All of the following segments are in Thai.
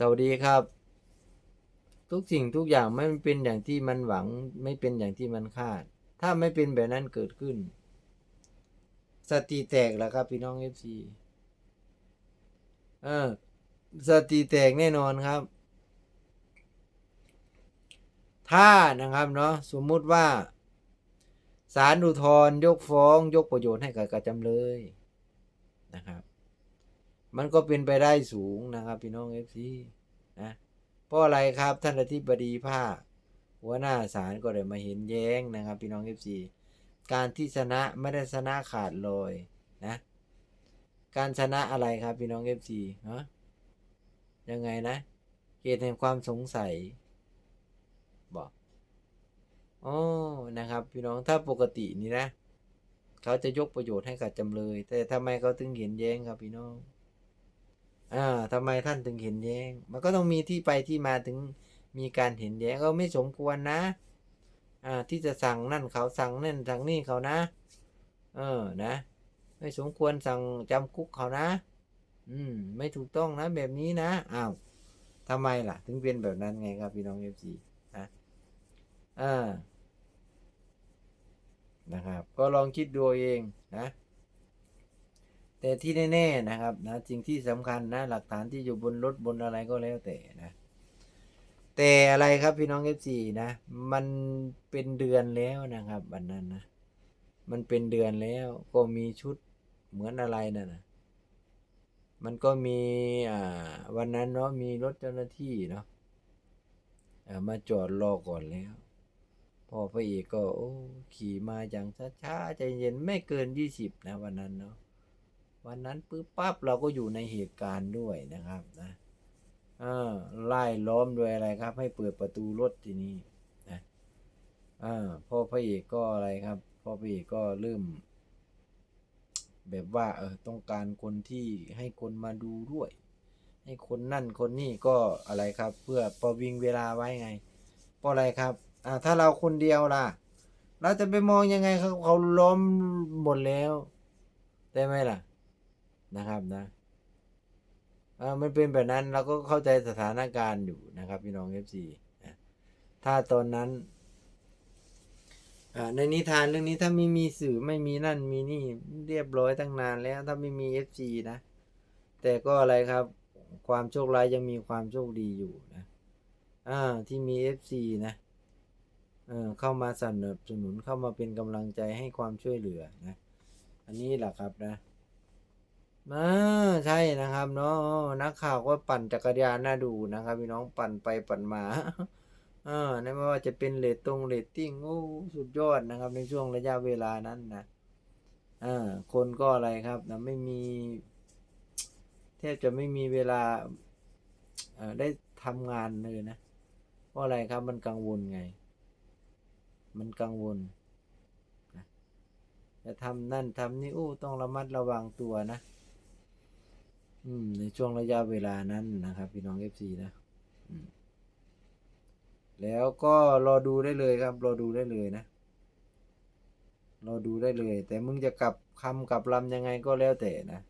สวัสดีครับ ทุกสิ่งทุกอย่างไม่เป็นอย่างที่มันหวัง ไม่เป็นอย่างที่มันคาด ถ้าไม่เป็นแบบนั้นเกิดขึ้น สติแตกแล้วครับพี่น้องเอฟซีเออสติแตกแน่นอนครับ ถ้านะครับเนาะสมมุติว่าศาลอุทธรยกฟ้อง ยกประโยชน์ให้กับกระจำเลยนะครับ มันก็เป็นไปได้สูงนะครับ พี่น้องเอฟซีนะเพราะอะไรครับท่านอธิบดีภาคหัวหน้าศาลก็ได้มาเห็นแย้งนะครับ พี่น้องเอฟซีการที่ชนะไม่ได้ชนะขาดลอยนะ การชนะอะไรครับพี่น้องเอฟซีฮะยังไงนะเหตุแห่งความสงสัย บอกอ๋อนะครับ พี่น้องถ้าปกตินี่นะ เขาจะยกประโยชน์ให้กับจำเลย แต่ทำไมเขาถึงเห็นแย้งครับพี่น้อง อ่าทำไมท่านถึงเห็นแย้ง มันก็ต้องมีที่ไปที่มาถึงมีการเห็นแย้งก็ไม่สมควรนะอ่าที่จะสั่งนั่นเขาสั่งนั่นสั่งนี่เขานะ เออนะ ไม่สมควรสั่งจำคุกเขานะ อืม ไม่ถูกต้องนะ แบบนี้นะอ้าวทำไมล่ะ ถึงเป็นแบบนั้นไงครับพี่น้องเอฟซีนะอ่านะครับ ก็ลองคิดดูเอาเองนะ แต่ที่แน่ๆนะครับนะสิ่งที่สำคัญนะหลักฐานที่อยู่บนรถบนอะไรก็แล้วแต่นะแต่อะไรครับพี่น้องเอฟซีนะ มันเป็นเดือนแล้วนะครับวันนั้นนะมันเป็นเดือนแล้วก็มีชุดเหมือนอะไรนั่นนะมันก็มีอ่าวันนั้นเนาะมีรถเจ้าหน้าที่เนาะมาจอดรอก่อนแล้ว พอพระเอกก็โอ้ขี่มาอย่างช้าๆใจเย็นไม่เกินยี่สิบนะวันนั้นเนาะ วันนั้นปึ๊บปั๊บเราก็อยู่ในเหตุการณ์ด้วยนะครับนะอ่าไล่ล้อมด้วยอะไรครับ ให้เปิดประตูรถทีนี้นะอ่าพอพระเอกก็อะไรครับพ่อพระเอกก็เริ่ม แบบว่าเออต้องการคนที่ให้คนมาดูด้วย ให้คนนั่นคนนี่ก็อะไรครับ เพื่อประวิงเวลาไว้ไงเพราะอะไรครับอ่าถ้าเราคนเดียวล่ะ เราจะไปมองยังไงเขาเขาล้อมหมดแล้วได้ไหมล่ะ นะครับนะอ่ามันเป็นแบบนั้นเราก็เข้าใจสถานการณ์อยู่นะครับพี่น้องเอฟซีถ้าตอนนั้นอ่าในนิทานเรื่องนี้ถ้าไม่มีสื่อไม่มีนั่นมีนี่เรียบร้อยตั้งนานแล้วถ้าไม่มีเอฟซีนะ แต่ก็อะไรครับ ความโชคร้ายยังมีความโชคดีอยู่นะอ่าที่มีเอฟซีนะเออเข้ามาสนับสนุนเข้ามาเป็นกำลังใจให้ความช่วยเหลือนะ อันนี้แหละครับนะ มาใช่นะครับเนาะนักข่าวก็ปั่นจักรยานน่าดูนะครับพี่น้องปั่นไปปั่นมาอ่าไม่ว่าจะเป็นเรตตรงเรตติ้งโอ้สุดยอดนะครับ ในช่วงระยะเวลานั้นนะอ่าคนก็อะไรครับนะไม่มี แทบจะไม่มีเวลาเอ่อได้ทำงานเลยนะเพราะอะไรครับมันกังวลไง มันกังวลจะทำนั่นทำนี่อู้ต้องระมัดระวังตัวนะ ในช่วงระยะเวลานั้นนะครับ พี่น้องเอฟซีนะแล้วก็รอดูได้เลยครับ รอดูได้เลยนะ รอดูได้เลย แต่มึงจะกลับคำกลับลำยังไงก็แล้วแต่นะ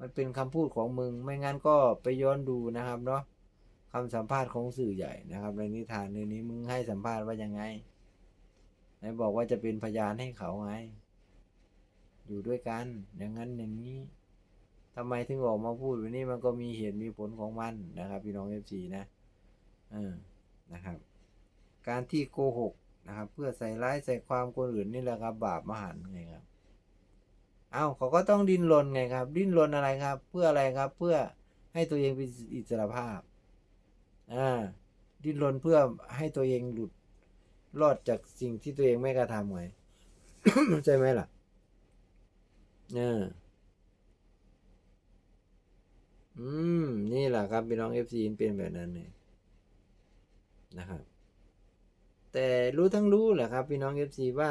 มันเป็นคำพูดของมึง ไม่งั้นก็ไปย้อนดูนะครับเนาะคำสัมภาษณ์ของสื่อใหญ่นะครับ ในนิทานในนี้มึงให้สัมภาษณ์ว่ายังไงไหนบอกว่าจะเป็นพยานให้เขาไง อยู่ด้วยกัน อย่างนั้นอย่างนี้ ทำไมถึงออกมาพูดแบบนี้มันก็มีเหตุมีผลของมันนะครับ พี่น้องเอฟซีนะเออนะครับ การที่โกหกนะครับ เพื่อใส่ร้ายใส่ความคนอื่นนี่แหละครับบาปมหันไงครับเอาเขาก็ต้องดิ้นรนไงครับ ดิ้นรนอะไรครับ เพื่ออะไรครับ เพื่อให้ตัวเองเป็นอิสรภาพอ่าดิ้นรนเพื่อให้ตัวเองหลุดรอดจากสิ่งที่ตัวเองไม่กระทำไงใช่ไหมล่ะ เออ อืม นี่แหละครับพี่น้องเอฟซีเป็นแบบนั้นเลยนะครับ แต่รู้ทั้งรู้แหละครับ พี่น้องเอฟซีว่า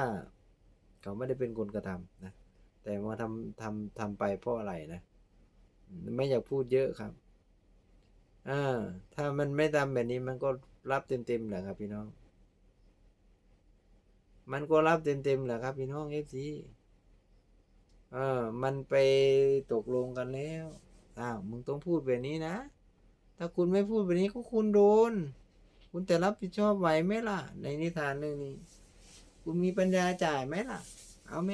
เขาไม่ได้เป็นคนกระทำนะ แต่มาทำทำทำไปเพราะอะไรนะ ไม่อยากพูดเยอะครับ อ่า ถ้ามันไม่ทำแบบนี้มันก็รับเต็มๆแหละครับ พี่น้อง มันก็รับเต็มๆแหละครับ พี่น้องเอฟซีเออ มันไปตกลงกันแล้ว อ้าวมึงต้องพูดแบบนี้นะ ถ้าคุณไม่พูดแบบนี้ก็คุณโดน คุณจะรับผิดชอบไหวไหมล่ะ ในนิทานเรื่องนี้ คุณมีปัญญาจ่ายไหมล่ะ เอาไหม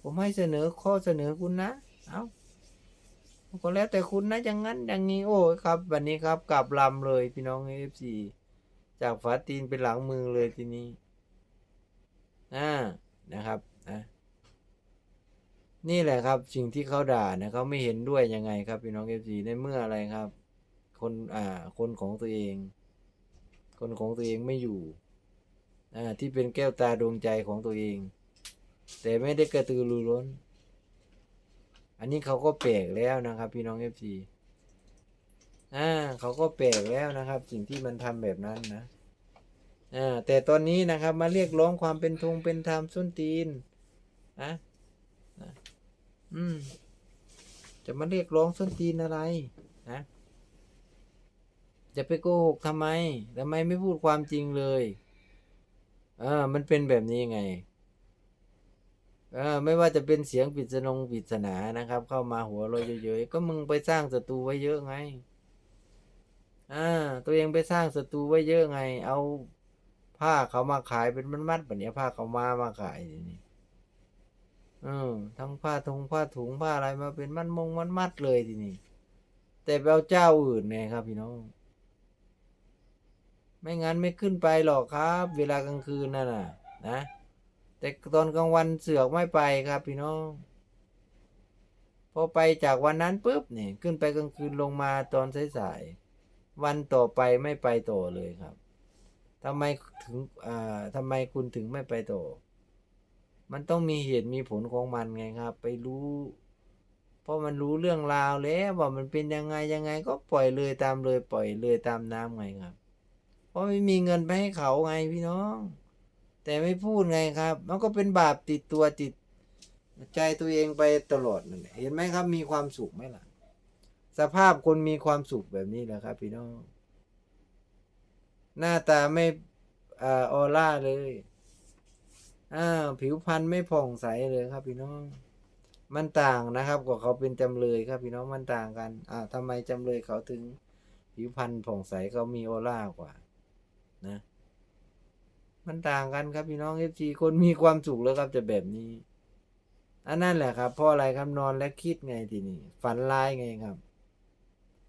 ผมให้เสนอข้อเสนอคุณนะ เอาก็แล้วแต่คุณนะอย่างนั้นอย่างนี้โอ้ยครับ วันนี้ครับกลับลำเลยพี่น้องเอฟซีจากฝาตีนเป็นหลังมือเลยทีนี้ อ่านะครับนะ นี่แหละครับสิ่งที่เขาด่านะเขาไม่เห็นด้วยยังไงครับพี่น้องเอฟซีในเมื่ออะไรครับ คนอ่าคนของตัวเอง คนของตัวเองไม่อยู่อ่าที่เป็นแก้วตาดวงใจของตัวเอง แต่ไม่ได้กระตือรือร้น อันนี้เขาก็แปลกแล้วนะครับ พี่น้องเอฟซีอ่าเขาก็แปลกแล้วนะครับ สิ่งที่มันทำแบบนั้นนะอ่าแต่ตอนนี้นะครับมาเรียกร้องความเป็นธงเป็นธรรมส้นตีนนะนะ อืม จะมาเรียกร้องส้นตีนอะไร นะจะไปโกหกทำไมทำไมไม่พูดความจริงเลย เออ มันเป็นแบบนี้ไง เออ ไม่ว่าจะเป็นเสียงปริศนงปริศนานะครับ เข้ามาหัวเราเยอะๆก็มึงไปสร้างศัตรูไว้เยอะไงอ่าตัวเองไปสร้างศัตรูไว้เยอะไง เอาผ้าเขามาขายเป็นมัดๆแบบนี้ผ้าเขามามาขายนี่ เออทั้งผ้าทงผ้าถุงผ้าอะไรมาเป็นมัดมงมัดมัดเลยทีนี้แต่ไปเอาเจ้าอื่นไงครับพี่น้อง ไม่งั้นไม่ขึ้นไปหรอกครับ เวลากลางคืนนั่นน่ะ นะ แต่ตอนกลางวันเสือกไม่ไปครับพี่น้อง พอไปจากวันนั้นปุ๊บเนี่ยขึ้นไปกลางคืนลงมาตอนสายๆวันต่อไปไม่ไปต่อเลยครับทำไมถึงอ่าทำไมคุณถึงไม่ไปต่อ มันต้องมีเหตุมีผลของมันไงครับ ไปรู้ เพราะมันรู้เรื่องราวแล้วว่ามันเป็นยังไงยังไง ก็ปล่อยเลยตามเลยปล่อยเลยตามน้ำไงครับ เพราะไม่มีเงินไปให้เขาไงพี่น้อง แต่ไม่พูดไงครับ มันก็เป็นบาปติดตัวติด ใจตัวเองไปตลอดนั่นเห็นไหมครับ มีความสุขไหมล่ะ สภาพคนมีความสุขแบบนี้แหละครับ พี่น้อง หน้าตาไม่อ่าออร่าเลย อ่าผิวพรรณไม่ผ่องใสเลยครับพี่น้อง มันต่างนะครับกว่าเขาเป็นจำเลยครับพี่น้องมันต่างกันอ่าทำไมจำเลยเขาถึง ผิวพรรณผ่องใสเขามีออร่ากว่า นะ มันต่างกันครับพี่น้องเอฟซีคนมีความสุขแล้วครับจะแบบนี้อันนั่นแหละครับเพราะอะไรครับนอนและคิดไงทีนี้ฝันร้ายไงครับ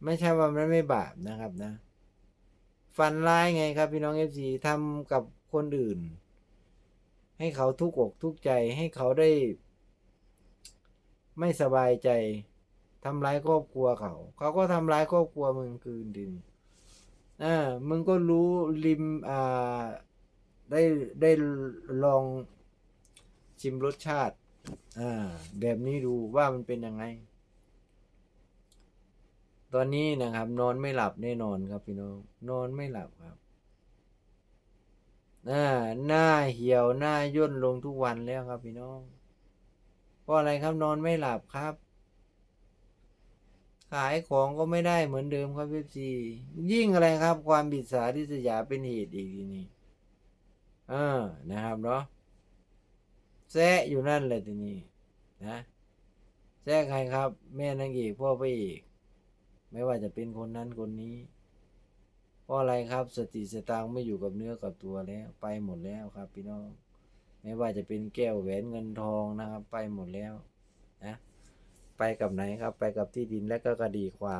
ไม่ใช่ว่ามันไม่บาปนะครับนะ ฝันร้ายไงครับพี่น้องเอฟซีทำกับคนอื่น ให้เขาทุกอกทุกใจให้เขาได้ ไม่สบายใจทำร้ายครอบครัวเขา เขาก็ทำร้ายครอบครัวมึงคืนดินอ่ามึงก็รู้ริมอ่าได้ได้ลองชิมรสชาติอ่าแบบนี้ดูว่ามันเป็นยังไง ตอนนี้นะครับ นอนไม่หลับแน่นอนครับพี่น้อง นอนไม่หลับครับ อ่าหน้าเหี่ยวหน้าย่นลงทุกวันแล้วครับ พี่น้องเพราะอะไรครับนอนไม่หลับครับ ขายของก็ไม่ได้เหมือนเดิมครับพี่ซียิ่งอะไรครับ ความบิดสาทิษยาเป็นเหตุอีกทีนี้อ่านะครับเนาะแซะอยู่นั่นแหละทีนี้นะแซะใครครับ แม่นางเอกพ่อพระเอกไม่ว่าจะเป็นคนนั้นคนนี้ เพราะอะไรครับ สติสตางค์ไม่อยู่กับเนื้อกับตัวแล้ว ไปหมดแล้วครับ พี่น้อง ไม่ว่าจะเป็นแก้วแหวนเงินทองนะครับ ไปหมดแล้วนะไปกับไหนครับ ไปกับที่ดินและก็คดีความ